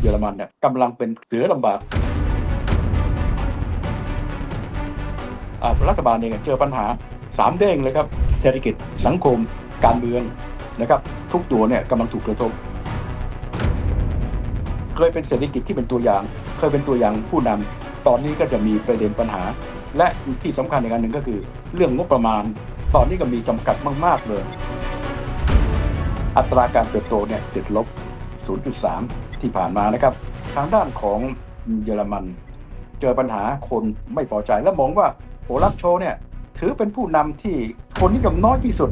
เยอรมันเนี่ยกำลังเป็นเสือลำบากรัฐบาลเองเจอปัญหาสามเด้งเลยครับเศรษฐกิจสังคม การเมืองนะครับทุกตัวเนี่ยกำลังถูกกระทบ เคยเป็นเศรษฐกิจที่เป็นตัวอย่าง เคยเป็นตัวอย่างผู้นำตอนนี้ก็จะมีประเด็นปัญหา และที่สำคัญอีกอันหนึ่งก็คือ เรื่องงบประมาณ ตอนนี้ก็มีจำกัดมาก ๆ เลย อัตราการเติบโตเนี่ยติดลบ 0.3 ที่ผ่านมานะครับ ทางด้านของเยอรมัน เจอปัญหาคนไม่พอใจและมองว่าโอลัฟโชเนี่ยถือเป็นผู้นำที่คนนิยมน้อยที่สุด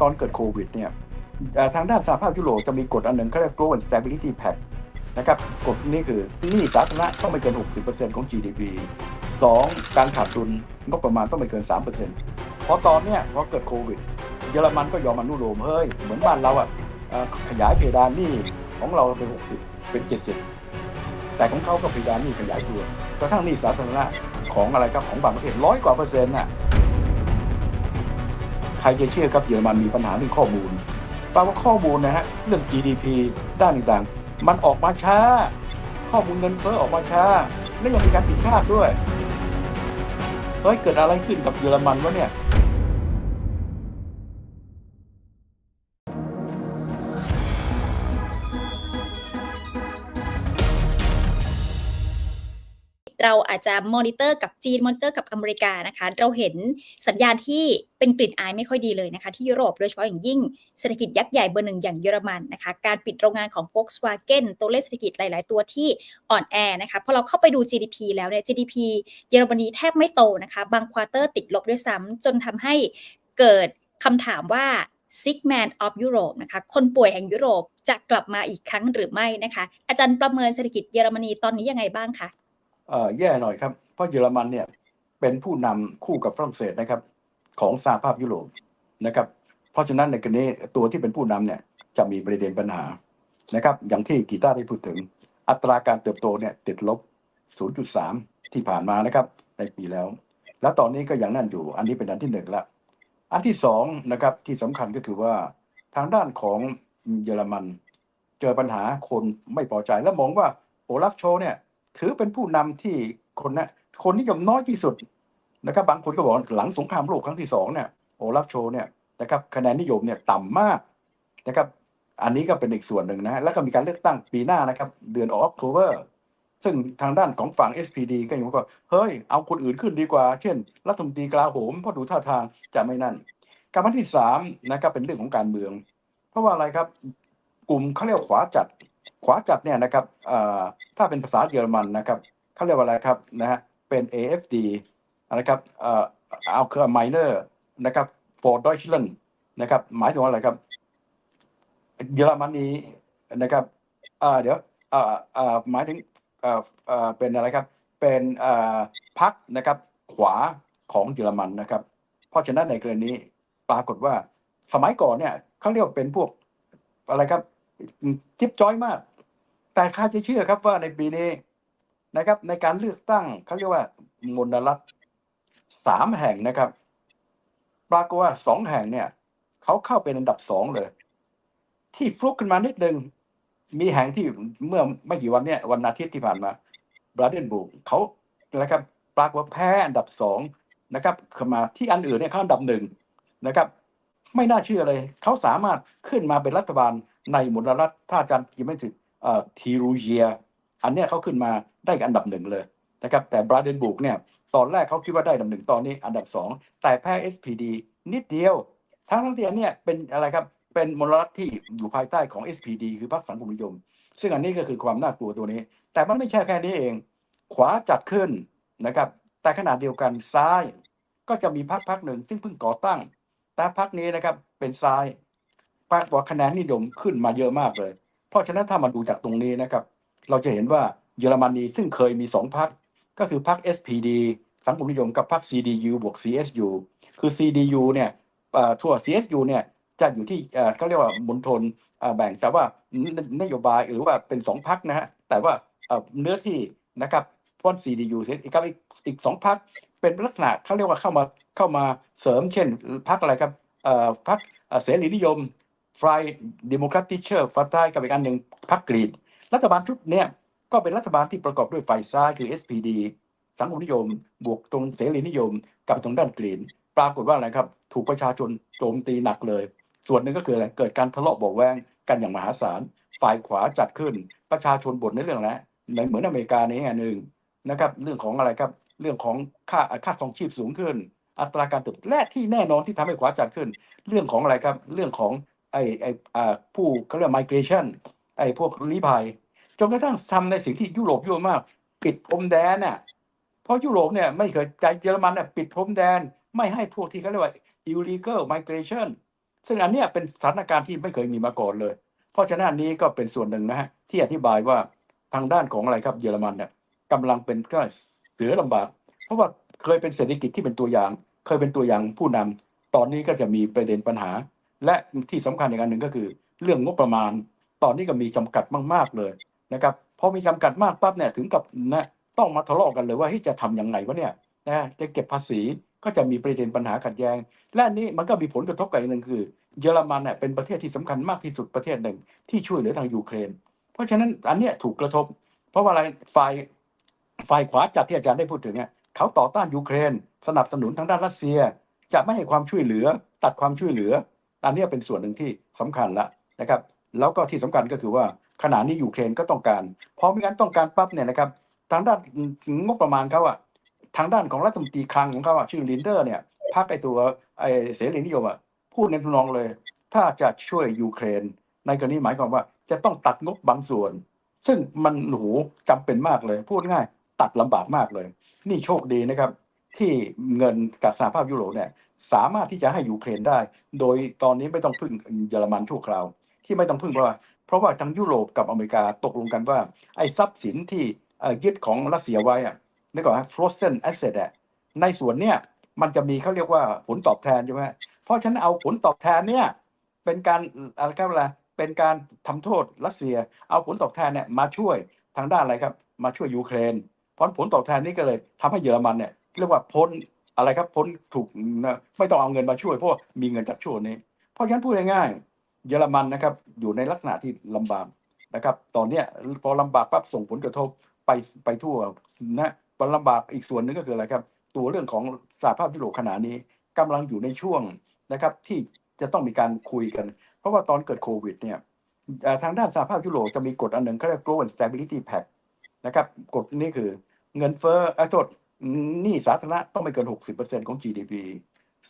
ตอนเกิดโควิดเนี่ยทางด้านสหภาพยุโรปจะมีกฎอันหนึ่งเขาเรียก Global Stability Pact นะครับกฎนี้คือหนี้สาธารณะต้องไม่เกิน 60%ของ GDP 2. การขาดดุลงบประมาณต้องไม่เกิน3%เพราะตอนเนี้ยพอเกิดโควิด เยอรมันก็ยอมอนุโลมเฮ้ย เหมือนบ้านเราอะอ่อขยายเพดานหนี้ ของเราเป็น 60 เป็น 70 แต่ของเขาก็เพดานหนี้ขยายตัวกระทั่งนี้สาธารณะของอะไรครับของบางประเทศร้อยกว่าเปอร์เซ็นต์น่ะใครจะเชื่อครับเยอรมันมีปัญหาเรื่องข้อมูลแปลว่าข้อมูลนะฮะเรื่อง GDP ด้านต่างๆ มันออกมาช้า ข้อมูลเงินเฟ้อออกมาช้า และยังมีการผิดพลาดด้วยเฮ้ยเกิดอะไรขึ้นกับเยอรมันวะเนี่ย เราอาจจะมอนิเตอร์กับจีนมอนิเตอร์กับอเมริกานะคะ เราเห็นสัญญาณที่เป็นกลิ่นอายไม่ค่อยดีเลยนะคะ ที่ยุโรปโดยเฉพาะอย่างยิ่งเศรษฐกิจยักษ์ใหญ่เบอร์หนึ่งอย่างเยอรมันนะคะ การปิดโรงงานของ Volkswagen ตัวเลขเศรษฐกิจหลาย ๆ ตัวที่อ่อนแอนะคะพอเราเข้าไปดู GDP แล้วเนี่ย GDP เยอรมนีแทบไม่โตนะคะ บางควอเตอร์ติดลบด้วยซ้ำจนทำให้เกิดคำถามว่า sick man of Europe นะคะ คนป่วยแห่งยุโรปจะกลับมาอีกครั้งหรือไม่นะคะ อาจารย์ประเมินเศรษฐกิจเยอรมนีตอนนี้ยังไงบ้างคะ แย่หน่อยครับ เพราะเยอรมันเนี่ยเป็นผู้นำคู่กับฝรั่งเศสนะครับ ของสหภาพยุโรปนะครับ เพราะฉะนั้นในกรณีตัวที่เป็นผู้นำเนี่ยจะมีประเด็นปัญหานะครับ อย่างที่กีตาร์ได้พูดถึง อัตราการเติบโตเนี่ยติดลบ 0.3 ที่ผ่านมานะครับในปีแล้ว แล้วตอนนี้ก็ยังนั่นอยู่ อันนี้เป็นอันที่หนึ่งละอันที่สองนะครับที่สำคัญก็คือว่าทางด้านของเยอรมัน เจอปัญหาคนไม่พอใจและมองว่าโอลัฟโชเนี่ย ถือเป็นผู้นำที่คนนะคนนิยมน้อยที่สุดนะครับ บางคนก็บอกหลังสงครามโลกครั้งที่สองเนี่ยโอลัฟโชเนี่ยนะครับคะแนนนิยมเนี่ยต่ำมากนะครับ อันนี้ก็เป็นอีกส่วนหนึ่งนะฮะแล้วก็มีการเลือกตั้งปีหน้านะครับ เดือนออกโทเบอร์ซึ่งทางด้านของฝั่ง SPD ก็ยังบอกว่าเฮ้ย เอาคนอื่นขึ้นดีกว่า เช่น รัฐมนตรีกลาโหมเพราะดูท่าทางจะไม่นั่นการันที่สามนะครับเป็นเรื่องของการเมือง เพราะว่าอะไรครับ กลุ่มเขาเรียกว่าขวาจัด ขวาจัดเนี่ยนะครับถ้าเป็นภาษาเยอรมันนะครับเขาเรียกว่าอะไรครับนะฮะเป็น AFD นะครับเอ่อเอาเคอร์ไมเนอร์นะครับ for Deutschland นะครับหมายถึงว่าอะไรครับ เยอรมนีนะครับเอ่อเดี๋ยวอ่อเอ่อหมายถึงเอ่อเอ่อเป็นอะไรครับ เป็นอ่อพรรคนะครับขวาของเยอรมันนะครับ เพราะฉะนั้นในกรณีนี้ปรากฏว่าสมัยก่อนเนี่ยเขาเรียกว่าเป็นพวกอะไรครับ จิ๊บจ้อยมาก แต่ใครจะเชื่อครับว่าในปีนี้นะครับ ในการเลือกตั้งเขาเรียกว่ามลรัฐสามแห่งนะครับปรากฏว่าสองแห่งเนี่ยเขาเข้าเป็นอันดับสองเลย ที่ฟลุกขึ้นมานิดนึงมีแห่งที่เมื่อไม่กี่วันเนี่ยวันอาทิตย์ที่ผ่านมาบราเดนบูกเขานะครับปรากฏว่าแพ้อันดับสองนะครับขึ้นมาที่อันอื่นเนี่ยเขาอันดับหนึ่งนะครับ ไม่น่าเชื่อเลย เขาสามารถขึ้นมาเป็นรัฐบาลในมลรัฐถ้าอาจารย์ยังไม่ถึงทีรูเยีย อันเนี้ยเขาขึ้นมาได้อันดับหนึ่งเลยนะครับแต่บราเดนบุกเนี่ยตอนแรกเขาคิดว่าได้อันดับหนึ่งตอนนี้อันดับสองแต่แพ้ SPD นิดเดียว ทั้งทั้งที่อันเนี้ยเป็นอะไรครับเป็นมลรัฐที่อยู่ภายใต้ของ SPD คือพรรคสังคมนิยม ซึ่งอันนี้ก็คือความน่ากลัวตัวนี้ แต่มันไม่ใช่แค่นี้เอง ขวาจัดขึ้นนะครับแต่ขนาดเดียวกันซ้ายก็จะมีพรรคพรรคหนึ่งซึ่งเพิ่งก่อตั้ง แต่พรรคนี้นะครับเป็นซ้าย ปรากฏว่าคะแนนนิยมขึ้นมาเยอะมากเลย เพราะฉะนั้นถ้ามาดูจากตรงนี้นะครับ เราจะเห็นว่าเยอรมนีซึ่งเคยมีสองพรรคก็คือพรรค SPD สังคมนิยมกับพรรค CDU บวก CSU คือ CDU เนี่ยเอ่อทั่ว CSU เนี่ยจะอยู่ที่เอ่อเขาเรียกว่ามณฑลแบ่งแต่ว่านโยบายหรือว่าเป็นสองพรรคนะฮะแต่ว่าเนื้อที่นะครับพราะ CDU อีกกับอีกอีกสองพรรคเป็นลักษณะเขาเรียกว่าเข้ามาเข้ามาเสริมเช่นพรรคอะไรครับพรรคเสรีนิยม ฟรายดิโมแครติเชอร์ฟายใตายกับอีกอันหนึ่งพรรคกรีดรัฐบาลชุดเนี้ยก็เป็นรัฐบาลที่ประกอบด้วยฝ่ายซ้ายคือ SPD สังคมนิยม บวกตรงเสรีนิยม กับตรงด้านกรีนปรากฏว่าอะไรครับ ถูกประชาชนโจมตีหนักเลย ส่วนหนึ่งก็คืออะไรเกิดการทะเลาะเบาแวงกันอย่างมหาศาล ฝ่ายขวาจัดขึ้น ประชาชนบ่นในเรื่องแล้วในเหมือนอเมริกาในแง่หนึ่งนะครับ เรื่องของอะไรครับ เรื่องของค่าค่าครองชีพสูงขึ้น อัตราการเติบและที่แน่นอนที่ทำให้ขวาจัดขึ้น เรื่องของอะไรครับ เรื่องของ ไอ้ไอ้อ่าผู้เขาเรียก migration ไอ้พวกลี้ภัยจนกระทั่งทำในสิ่งที่ยุโรปยั่วมาก ปิดพรมแดนน่ะเพราะยุโรปเนี่ยไม่เคยใจเยอรมันเนี่ยปิดพรมแดน ไม่ให้พวกที่เขาเรียกว่า illegal migration ซึ่งอันเนี้ยเป็นสถานการณ์ที่ไม่เคยมีมาก่อนเลย เพราะฉะนั้นนี้ก็เป็นส่วนหนึ่งนะฮะที่อธิบายว่าทางด้านของอะไรครับเยอรมันเนี่ยกำลังเป็นก็เสือลำบาก เพราะว่าเคยเป็นเศรษฐกิจที่เป็นตัวอย่าง เคยเป็นตัวอย่างผู้นำตอนนี้ก็จะมีประเด็นปัญหา และที่สำคัญอีกอันหนึ่งก็คือ เรื่องงบประมาณ ตอนนี้ก็มีจำกัดมาก ๆ เลยนะครับพอมีจำกัดมากปั๊บเนี่ยถึงกับนะต้องมาทะเลาะกันเลยว่าเฮ้จะทำยังไงวะเนี่ยนะจะเก็บภาษีก็จะมีประเด็นปัญหาขัดแย้ง และนี้มันก็มีผลกระทบกับอีกหนึ่งคือ เยอรมันเนี่ยเป็นประเทศที่สำคัญมากที่สุดประเทศหนึ่ง ที่ช่วยเหลือทางยูเครน เพราะฉะนั้นอันเนี้ยถูกกระทบ เพราะว่าอะไรฝ่ายฝ่ายขวาจัดที่อาจารย์ได้พูดถึงเนี่ยเขาต่อต้านยูเครน สนับสนุนทางด้านรัสเซีย จะไม่ให้ความช่วยเหลือ ตัดความช่วยเหลือ อันนี้เป็นส่วนหนึ่งที่สำคัญละนะครับ แล้วก็ที่สำคัญก็คือว่าขณะนี้ยูเครนก็ต้องการพอมีการต้องการปั๊บเนี่ยนะครับทางด้านงบประมาณเขาอะทางด้านของรัฐมนตรีคลังของเขาอะชื่อลินเดอร์เนี่ยพักไอตัวไอเสรีนิยมอะพูดในทำนองเลย ถ้าจะช่วยยูเครน ในกรณีหมายความว่าจะต้องตัดงบบางส่วน ซึ่งมันโอ้โหจำเป็นมากเลย พูดง่าย ตัดลำบากมากเลย นี่โชคดีนะครับ ที่เงินกับสหภาพยุโรปเนี่ย สามารถที่จะให้ยูเครนได้ โดยตอนนี้ไม่ต้องพึ่งเยอรมันชั่วคราว ที่ไม่ต้องพึ่งเพราะว่าเพราะว่าทั้งยุโรปกับอเมริกาตกลงกันว่าไอ้ทรัพย์สินที่ยึดของรัสเซียไว้อะนึกออกไหม frozen asset อะในส่วนเนี้ยมันจะมีเขาเรียกว่าผลตอบแทนใช่ไหมเพราะฉะนั้นเอาผลตอบแทนเนี่ยเป็นการอะไรครับอะเป็นการทำโทษรัสเซีย เอาผลตอบแทนเนี่ยมาช่วยทางด้านอะไรครับ มาช่วยยูเครน เพราะผลตอบแทนนี้ก็เลยทำให้เยอรมันเนี่ยเรียกว่าพ้น อะไรครับพ้นถูกไม่ต้องเอาเงินมาช่วยเพราะว่ามีเงินจากช่วงนี้ เพราะฉะนั้นพูดง่ายๆเยอรมันนะครับ อยู่ในลักษณะที่ลำบากนะครับ ตอนเนี้ยพอลำบากปั๊บส่งผลกระทบไปไปทั่วนะพอลำบากอีกส่วนหนึ่งก็คืออะไรครับ ตัวเรื่องของสหภาพยุโรปขณะนี้กำลังอยู่ในช่วงนะครับ ที่จะต้องมีการคุยกัน เพราะว่าตอนเกิดโควิดเนี่ยทางด้านสหภาพยุโรปจะมีกฎอันหนึ่งเขาเรียก Growth and Stability Pact นะครับกฎนี้คือเงินเฟ้ออ้โทษ หนี้สาธารณะต้องไม่เกิน 60%ของ GDP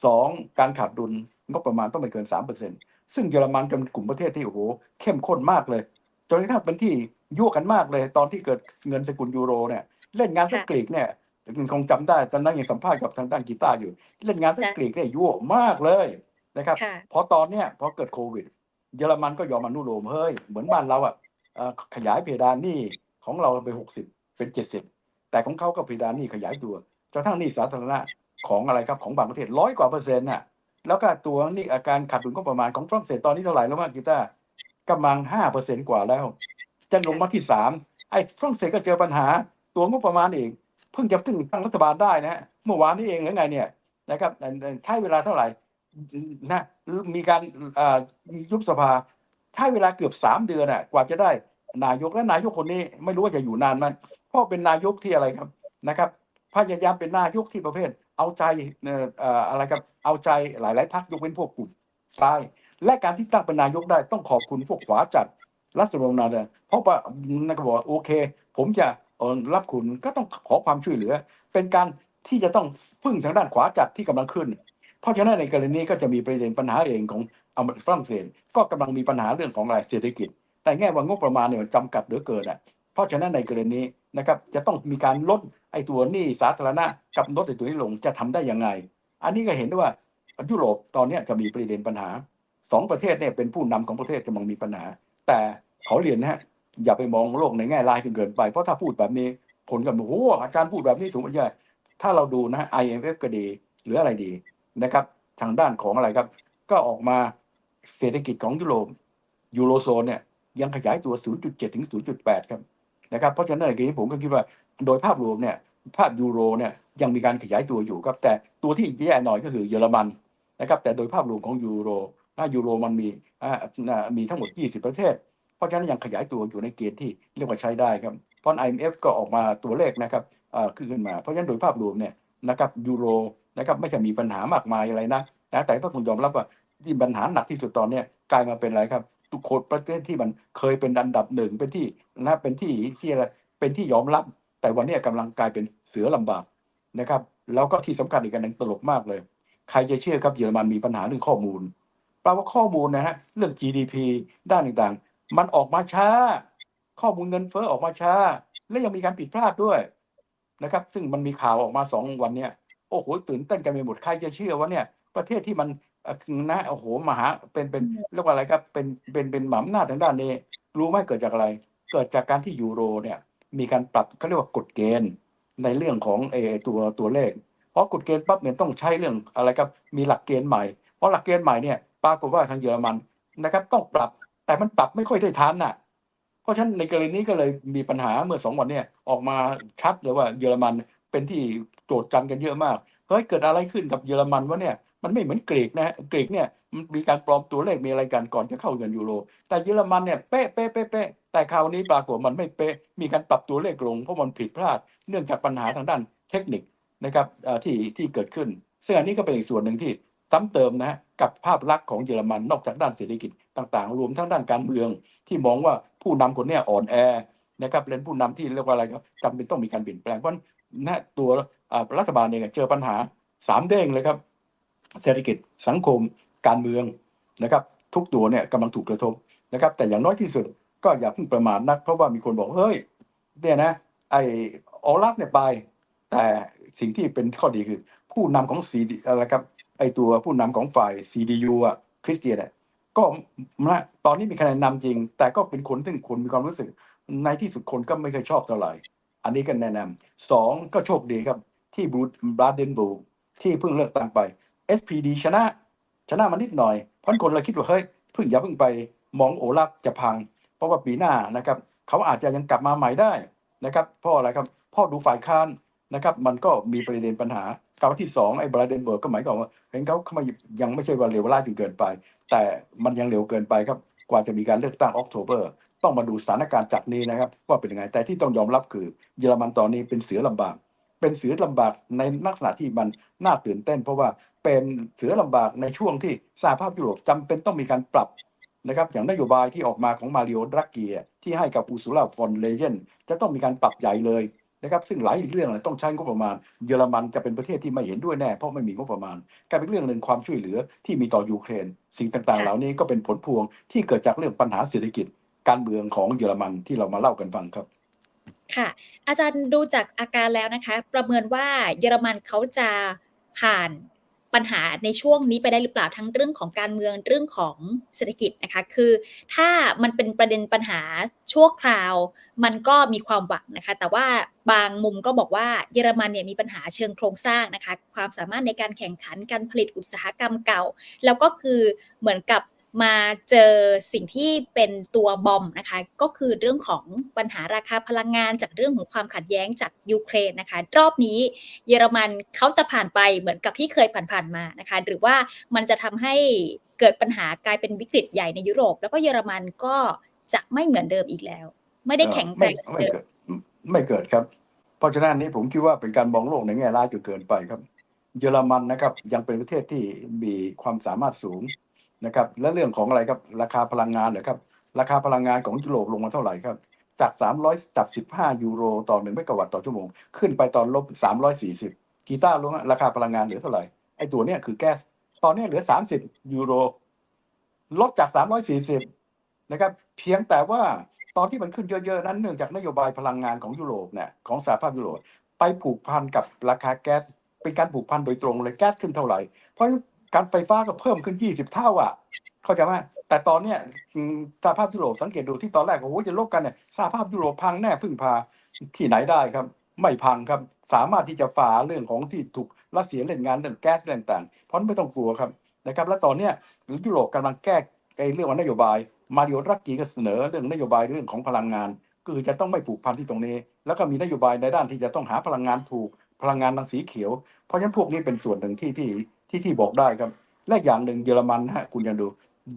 สองการขาดดุลงบประมาณต้องไม่เกิน 3%ซึ่งเยอรมันเป็นกลุ่มประเทศที่โอ้โหเข้มข้นมากเลยจนกระทั่งเป็นที่ยั่วกันมากเลย ตอนที่เกิดเงินสกุลยูโรเนี่ยเล่นงานสักค่ะกรีกเนี่ยคงจำได้ตอนนั้นยังสัมภาษณ์กับทางด้านกีตาร์อยู่ เล่นงานสักจ้ะกรีกเนี่ยยั่วมากเลยนะครับค่ะพอตอนเนี้ยพอเกิดโควิด เยอรมันก็ยอมอนุโลมเฮ้ยเหมือนบ้านเราอะเอ่อขยายเพดานหนี้ของเราไปหกสิบเป็นเจ็ดสิบ แต่ของเขาก็เพดานหนี้ขยายตัวจนทั่งหนี้สาธารณะของอะไรครับของบางประเทศร้อยกว่าเปอร์เซ็นต์น่ะแล้วก็ตัวนี่อาการขาดดุลก็ประมาณของฝรั่งเศสตอนนี้เท่าไหร่แล้วว่ากีตาร์กำลังห้าเปอร์เซ็นต์กว่าแล้ว จะลงมาที่สามไอ้ฝรั่งเศสก็เจอปัญหา ตัวงบประมาณเองเพิ่งจะถึงตั้งรัฐบาลได้นะฮะเมื่อวานนี้เองหรือไงเนี่ยนะครับใช้เวลาเท่าไหร่นะมีการยุบสภาใช้เวลาเกือบสามเดือนน่ะกว่าจะได้นายกและนายกคนนี้ไม่รู้ว่าจะอยู่นานไหม พราะเป็นนายกที่อะไรครับนะครับพยายามเป็นนายกที่ประเภท เอาใจเอ่ออะไรครับเอาใจหลาย ๆพรรคยกเว้นพวกกลุ่มซ้ายและการที่ตั้งเป็นนายกได้ต้องขอบคุณพวกขวาจัดรัศดรนาเดเพราะว่านักบอกว่าโอเค ผมจะรับคุณก็ต้องขอความช่วยเหลือ เป็นการที่จะต้องพึ่งทางด้านขวาจัดที่กำลังขึ้น เพราะฉะนั้นในกรณีก็จะมีประเด็นปัญหาเองของอเมริกฝรั่งเศสก็กำลังมีปัญหาเรื่องของรายเศรษฐกิจ แต่แง่ว่างบประมาณเนี่ยมันจำกัดเหลือเกินอะ เพราะฉะนั้นในกรณีนะครับจะต้องมีการลดไอ้ตัวหนี้สาธารณะกับลดไอ้ตัวนี้ลงจะทำได้ยังไง อันนี้ก็เห็นได้ว่ายุโรปตอนนี้จะมีประเด็นปัญหาสองประเทศเนี่ยเป็นผู้นำของประเทศกำลังมีปัญหา แต่ขอเรียนนะฮะอย่าไปมองโลกในแง่ร้ายจนเกินไปเพราะถ้าพูดแบบนี้ผลกับโอ้อาจารย์พูดแบบนี้สูงไปใหญ่ถ้าเราดูนะ IMF ก็ดีหรืออะไรดีนะครับ ทางด้านของอะไรครับ ก็ออกมาเศรษฐกิจของยุโรปยูโรโซนเนี่ยยังขยายตัว 0.7 ถึง 0.8 ครับ นะครับเพราะฉะนั้นในกรณีผมก็คิดว่าโดยภาพรวมเนี่ยภาพยูโรเนี่ยยังมีการขยายตัวอยู่ครับแต่ตัวที่แย่หน่อยก็คือเยอรมันนะครับแต่โดยภาพรวมของยูโรนะยูโรมันมีอ่ามีทั้งหมด 20 ประเทศ เพราะฉะนั้นยังขยายตัวอยู่ในเกณฑ์ที่เรียกว่าใช้ได้ครับเพราะ IMF ก็ออกมาตัวเลขนะครับอ่อขึ้นมา เพราะฉะนั้นโดยภาพรวมเนี่ยนะครับยูโรนะครับไม่ใช่มีปัญหามากมายอะไรนะนะแต่ต้องยอมรับว่าที่ปัญหาหนักที่สุดตอนเนี้ยกลายมาเป็นอะไรครับ ทุกคนประเทศที่มันเคยเป็นอันดับหนึ่งเป็นที่นะเป็นที่ที่อะไรเป็นที่ยอมรับ แต่วันนี้ยกำลังกลายเป็นเสือลำบากนะครับ แล้วก็ที่สำคัญอีกอันหนึ่งตลกมากเลย ใครจะเชื่อครับเยอรมันมีปัญหาเรื่องข้อมูลแปลว่าข้อมูลนะฮะเรื่อง GDP ด้านต่างๆ มันออกมาช้า ข้อมูลเงินเฟ้อออกมาช้า และยังมีการผิดพลาดด้วยนะครับ ซึ่งมันมีข่าวออกมาสองวันเนี้ยโอ้โหตื่นเต้นกันไปหมดใครจะเชื่อว่าเนี่ย ประเทศที่มัน นะโอ้โหมหาเป็นเป็นเรียกว่าอะไรครับเป็นเป็นเป็นหมำหน้าจทางด้านนี้ รู้ไหมเกิดจากอะไร เกิดจากการที่ยูโรเนี่ย มีการปรับเขาเรียกว่ากฎเกณฑ์ในเรื่องของเออตัวตัวเลข เพราะกฎเกณฑ์ปั๊บเนี่ยต้องใช้เรื่องอะไรครับมีหลักเกณฑ์ใหม่ เพราะหลักเกณฑ์ใหม่เนี่ยปรากฏว่าทางเยอรมันนะครับ ต้องปรับแต่มันปรับไม่ค่อยได้ทันน่ะ เพราะฉะนั้นในกรณีนี้ก็เลยมีปัญหาเมื่อสองวันเนี่ยออกมาชัดเลยว่าเยอรมันเป็นที่โจทย์จันกันเยอะมากเฮ้ยเกิดอะไรขึ้นกับเยอรมันวะเนี่ย มันไม่เหมือนกรีกนะฮะกรีกเนี่ยมันมีการปลอมตัวเลขมีอะไรกันก่อนจะเข้าเงินยูโร แต่เยอรมันเนี่ยเป๊ะเป๊ะเป๊ะเป๊ะแต่คราวนี้ปรากฏมันไม่เป๊ะมีการปรับตัวเลขลงเพราะมันผิดพลาด เนื่องจากปัญหาทางด้านเทคนิคนะครับที่ที่เกิดขึ้น ซึ่งอันนี้ก็เป็นอีกส่วนหนึ่งที่ซ้ำเติมนะฮะกับภาพลักษณ์ของเยอรมันนอกจากด้านเศรษฐกิจต่างๆ รวมทั้งด้านการเมือง ที่มองว่าผู้นำคนนี้อ่อนแอนะครับเป็นผู้นำที่เรียกว่าอะไรครับจำเป็นต้องมีการเปลี่ยนแปลงเพราะนะตัวรัฐบาลเองเจอปัญหาสามเด้งเลยครับ เศรษฐกิจสังคม การเมืองนะครับ ทุกตัวเนี่ยกำลังถูกกระทบนะครับ แต่อย่างน้อยที่สุดก็อย่าเพิ่งประมาทนัก เพราะว่ามีคนบอกเฮ้ยเนี่ยนะไอออลักเนี่ยไป แต่สิ่งที่เป็นข้อดีคือ ผู้นำของซีอะไรครับไอตัวผู้นำของฝ่าย CDU อะคริสเตียนเนี่ยก็ตอนนี้มีคะแนนนำจริง แต่ก็เป็นคนที่คนมีความรู้สึก ในที่สุดคนก็ไม่เคยชอบเท่าไหร่ อันนี้ก็แนะนำสองก็โชคดีครับ ที่บูดบราเดนบูที่เพิ่งเลือกตั้งไป SPD ชนะชนะมานิดหน่อย เพราะคนเราคิดว่าเฮ้ยเพิ่งอย่าเพิ่งไปมองโอลักจะพัง เพราะว่าปีหน้านะครับเขาอาจจะยังกลับมาใหม่ได้นะครับเพราะอะไรครับพ่อดูฝ่ายค้านนะครับ มันก็มีประเด็นปัญหากับที่สองไอ้บราเดนเบิร์กก็หมายความว่าเห็นเขาเข้ามายังไม่ใช่ว่าเร็วร้ายจนเกินไป แต่มันยังเร็วเกินไปครับกว่าจะมีการเลือกตั้งออกโทเบอร์ต้องมาดูสถานการณ์จากนี้นะครับ ว่าเป็นยังไงแต่ที่ต้องยอมรับคือ เยอรมันตอนนี้เป็นเสือลำบาก เป็นเสือลำบากในลักษณะที่มันน่าตื่นเต้น เพราะว่า เป็นเสือลำบากในช่วงที่สหภาพยุโรปจำเป็นต้องมีการปรับนะครับอย่างนโยบายที่ออกมาของมาริโอดรักเกียที่ให้กับอูซูลาฟอนเลเยนจะต้องมีการปรับใหญ่เลยนะครับซึ่งหลายเรื่องเลยต้องใช้งบประมาณ เยอรมันจะเป็นประเทศที่ไม่เห็นด้วยแน่เพราะไม่มีงบประมาณกลายเป็นเรื่องหนึ่งความช่วยเหลือที่มีต่อยูเครน สิ่งต่างๆค่ะเหล่านี้ก็เป็นผลพวงที่เกิดจากเรื่องปัญหาเศรษฐกิจ การเมืองของเยอรมันที่เรามาเล่ากันฟังครับ ค่ะ อาจารย์ดูจากอาการแล้วนะคะ ประเมินว่าเยอรมันเขาจะผ่าน ปัญหาในช่วงนี้ไปได้หรือเปล่าทั้งเรื่องของการเมืองเรื่องของเศรษฐกิจนะคะ คือถ้ามันเป็นประเด็นปัญหาชั่วคราว มันก็มีความหวังนะคะ แต่ว่าบางมุมก็บอกว่าเยอรมันเนี่ยมีปัญหาเชิงโครงสร้างนะคะ ความสามารถในการแข่งขันการผลิตอุตสาหกรรมเก่า แล้วก็คือเหมือนกับ มาเจอสิ่งที่เป็นตัวบอมนะคะ ก็คือเรื่องของปัญหาราคาพลังงานจากเรื่องของความขัดแย้งจากยูเครนนะคะ รอบนี้เยอรมันเขาจะผ่านไปเหมือนกับที่เคยผ่านๆมานะคะ หรือว่ามันจะทำให้เกิดปัญหากลายเป็นวิกฤตใหญ่ในยุโรป แล้วก็เยอรมันก็จะไม่เหมือนเดิมอีกแล้ว ไม่ได้แข็งแกร่งเหมือไม่เดิมเกิดไม่เกิดครับ เพราะฉะนั้นนนี้ผมคิดว่าเป็นการมองโลกในแง่ร้ายจนเกินไปครับ เยอรมันนะครับ ยังเป็นประเทศที่มีความสามารถสูง นะครับและเรื่องของอะไรครับราคาพลังงานเหรอครับราคาพลังงานของยุโรปลงมาเท่าไหร่ครับจาก 300จาก15 ยูโร ต่อหนึ่งเมกะวัตต์ต่อชั่วโมง ขึ้นไปตอนลบ 340 กีตาร์ลงราคาพลังงานเหลือเท่าไหร่ ไอตัวเนี้ยคือแก๊ส ตอนเนี้ยเหลือ 30 ยูโร ลดจาก 340 นะครับ เพียงแต่ว่าตอนที่มันขึ้นเยอะๆ นั้นเนื่องจากนโยบายพลังงานของยุโรปเนี่ยของสหภาพยุโรป ไปผูกพันกับราคาแก๊ส เป็นการผูกพันโดยตรงเลยแก๊สขึ้นเท่าไหร่ เพราะ การไฟฟ้าก็เพิ่มขึ้น 20 เท่าอะ เข้าใจไหมแต่ตอนเนี้ยสหภาพยุโรปสังเกตดูที่ตอนแรกโอ้โหจะลบกันเนี่ยสหภาพยุโรปพังแน่พึ่งพาที่ไหนได้ครับ ไม่พังครับ สามารถที่จะฝ่าเรื่องของที่ถูกรัสเซียเล่นงานเรื่องแก๊สเรื่องต่างๆเพราะไม่ต้องกลัวครับนะครับ และตอนเนี้ยยุโรปกำลังแก้ไอ้เรื่องว่านโยบาย มาริโอรักกีก็เสนอเรื่องนโยบายเรื่องของพลังงานก็คือจะต้องไม่ผูกพันที่ตรงนี้ แล้วก็มีนโยบายในด้านที่จะต้องหาพลังงานถูกพลังงานทางสีเขียว เพราะฉะนั้นพวกนี้เป็นส่วนหนึ่งที่ที่ ที่ที่บอกได้ครับและอย่างหนึ่งเยอรมันนะฮะคุณยังดู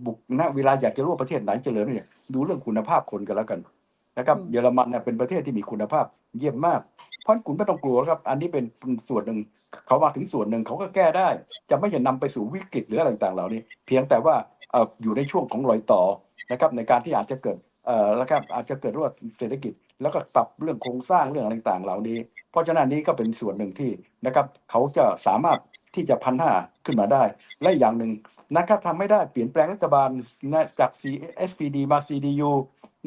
บุกนะเวลาอยากจะรู้ว่าประเทศไหนเจริญเนี่ยดูเรื่องคุณภาพคนกันแล้วกันนะครับอืมเยอรมันเนี่ยเป็นประเทศที่มีคุณภาพเยี่ยมมาก เพราะคุณไม่ต้องกลัวครับ อันนี้เป็นส่วนหนึ่งเขามาถึงส่วนหนึ่งเขาก็แก้ได้ จะไม่จะนำไปสู่วิกฤตหรืออะไรต่างๆเหล่านี้ เพียงแต่ว่าเอ่ออยู่ในช่วงของรอยต่อนะครับในการที่อาจจะเกิดเอ่อแล้วครับอาจจะเกิดว่าเศรษฐกิจ แล้วก็ปรับเรื่องโครงสร้างเรื่องอะไรต่างๆเหล่านี้ เพราะฉะนั้นนี้ก็เป็นส่วนหนึ่งที่นะครับเขาจะสามารถ ที่จะพันห้าขึ้นมาได้ และอย่างหนึ่งนะครับทำไม่ได้เปลี่ยนแปลงรัฐบาลนะจาก SPD มา CDU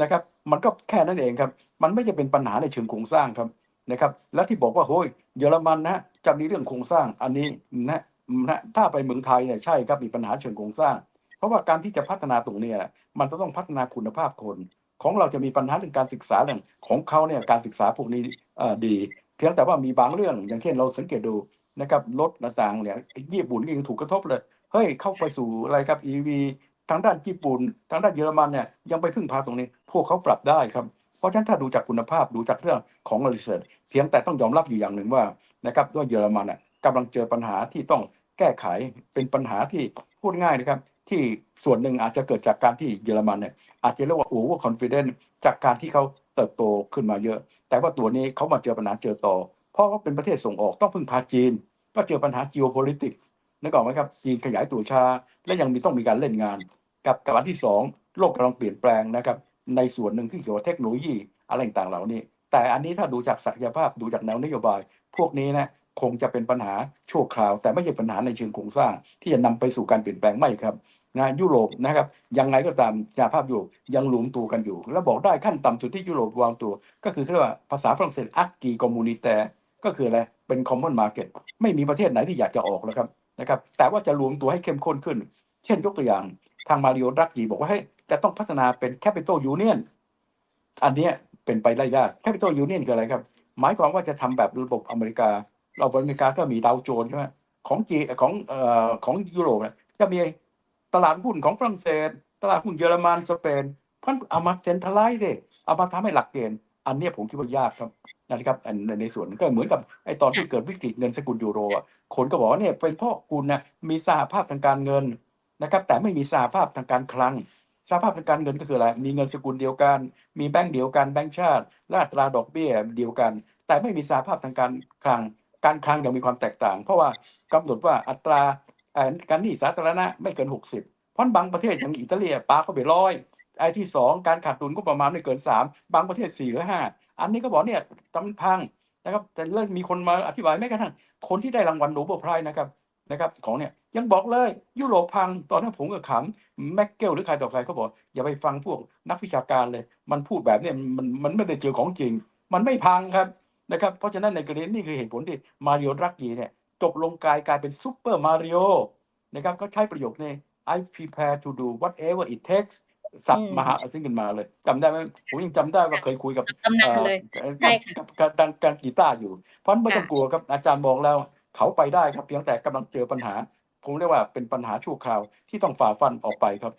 นะครับมันก็แค่นั้นเองครับ มันไม่จะเป็นปัญหาในเชิงโครงสร้างครับนะครับ และที่บอกว่าโฮ้ยเยอรมันนะจะมีเรื่องโครงสร้างอันนี้นะนะถ้าไปเมืองไทยเนี่ยใช่ครับมีปัญหาเชิงโครงสร้าง เพราะว่าการที่จะพัฒนาตรงนี้มันจะต้องพัฒนาคุณภาพคน ของเราจะมีปัญหาเรื่องการศึกษาเรื่องของเขาเนี่ยการศึกษาพวกนี้ดี เพียงแต่ว่ามีบางเรื่องอย่างเช่นเราสังเกตดู นะครับรถต่างๆเนี่ยญี่ปุ่นก็ยังถูกกระทบเลย เฮ้ยเข้าไปสู่อะไรครับ EV ทางด้านญี่ปุ่น ทางด้านเยอรมันเนี่ยยังไปพึ่งพาตรงนี้ พวกเขาปรับได้ครับเพราะฉะนั้นถ้าดูจากคุณภาพดูจากเรื่องของรีเสิร์ชเพียงแต่ต้องยอมรับอยู่อย่างหนึ่งว่านะครับว่าเยอรมันน่ะกำลังเจอปัญหาที่ต้องแก้ไขเป็นปัญหาที่พูดง่ายนะครับ ที่ส่วนหนึ่งอาจจะเกิดจากการที่เยอรมันเนี่ยอาจจะเรียกว่า over confident จากการที่เขาเติบโตขึ้นมาเยอะ แต่ว่าตัวนี้เขามาเจอปัญหาเจอต่อ เพราะว่าเป็นประเทศส่งออกต้องพึ่งพาจีน ก็เจอปัญหา geopolitics นึกออกไหมครับ จีนขยายตัวชา และยังมีต้องมีการเล่นงาน กับกับอันที่สองโลกกำลังเปลี่ยนแปลงนะครับ ในส่วนหนึ่งที่เกี่ยวกับเทคโนโลยีอะไรต่างเหล่านี้ แต่อันนี้ถ้าดูจากศักยภาพดูจากแนวนโยบาย พวกนี้นะคงจะเป็นปัญหาชั่วคราว แต่ไม่ใช่ปัญหาในเชิงโครงสร้าง ที่จะนำไปสู่การเปลี่ยนแปลงไม่ครับนะยุโรปนะครับยังไงก็ตามสหภาพยุโรปยังหลวมตัวกันอยู่ แล้วบอกได้ขั้นต่ำสุดที่ยุโรปวางตัว ก็คือเรียกว่าภาษาฝรั่งเศสอักกีคอมมูนิแต ก็คืออะไร เป็นคอมมอนมาร์เก็ตไม่มีประเทศไหนที่อยากจะออกแล้วครับนะครับ แต่ว่าจะรวมตัวให้เข้มข้นขึ้น เช่นยกตัวอย่างทางมาริโอดรักกีบอกว่าให้จะต้องพัฒนาเป็นแคปิตอลยูเนียนอันนี้เป็นไปได้ยากแคปิตอลยูเนียนคืออะไรครับ หมายความว่าจะทำแบบระบบอเมริกา เราอเมริกาก็มีดาวโจนส์ใช่ไหมของจีของเอ่อของยุโรปเนี่ยจะมีตลาดหุ้นของฝรั่งเศส ตลาดหุ้นเยอรมันสเปนเพราะเอามาเซ็นทรัลไลซ์สิเอามาทำให้หลักเกณฑ์ อันเนี้ยผมคิดว่ายากครับนะครับอันในในส่วนก็เหมือนกับไอ้ตอนที่เกิดวิกฤตเงินสกุลยูโรอะคนก็บอกว่าเนี่ยเป็นเพราะคุณนะมีสหภาพทางการเงินนะครับ แต่ไม่มีสหภาพทางการคลังสหภาพทางการเงินก็คืออะไร มีเงินสกุลเดียวกัน มีแบงก์เดียวกันแบงก์ชาติและอัตราดอกเบี้ยเดียวกัน แต่ไม่มีสหภาพทางการคลัง การคลังยังมีความแตกต่าง เพราะว่ากำหนดว่าอัตราเอ่อการหนี้สาธารณะไม่เกิน 60 เพราะบางประเทศอย่างอิตาลีปาเข้าไปร้อย ไอ้ที่สองการขาดดุลก็ประมาณไม่เกิน3บางประเทศ4หรือ5อันนี้ก็บอกเนี่ยกำพังนะครับแต่เริ่มมีคนมาอธิบายไม่กระทั่งคนที่ได้รางวัลโนเบลไพรส์นะครับนะครับของเนี่ยยังบอกเลยยุโรปพังตอนนั้นผมก็ขำแม็กเกลหรือใครต่อใครเขาบอก อย่าไปฟังพวกนักวิชาการเลย มันพูดแบบเนี้มันมันไม่ได้เจอของจริง มันไม่พังครับนะครับเพราะฉะนั้นในกรณีนี่คือเหตุผลที่มาริโอรักกีเนี่ยจบลงกลายกลายเป็นซูเปอร์มาริโอนะครับก็ใช้ประโยคนี้ I prepare to do whatever it takes สับอืมมหาซึ่งกันมาเลยจำได้ไหมผมยังจำได้ว่าเคยคุยกับตำนานเลยอ่อใช่ค่ะกับกับการการกีตาร์อยู่ เพราะไม่ต้องค่ะกลัวครับอาจารย์บอกแล้วเขาไปได้ครับเพียงแต่กำลังเจอปัญหาผมเรียกว่าเป็นปัญหาชั่วคราวที่ต้องฝ่าฟันออกไปครับ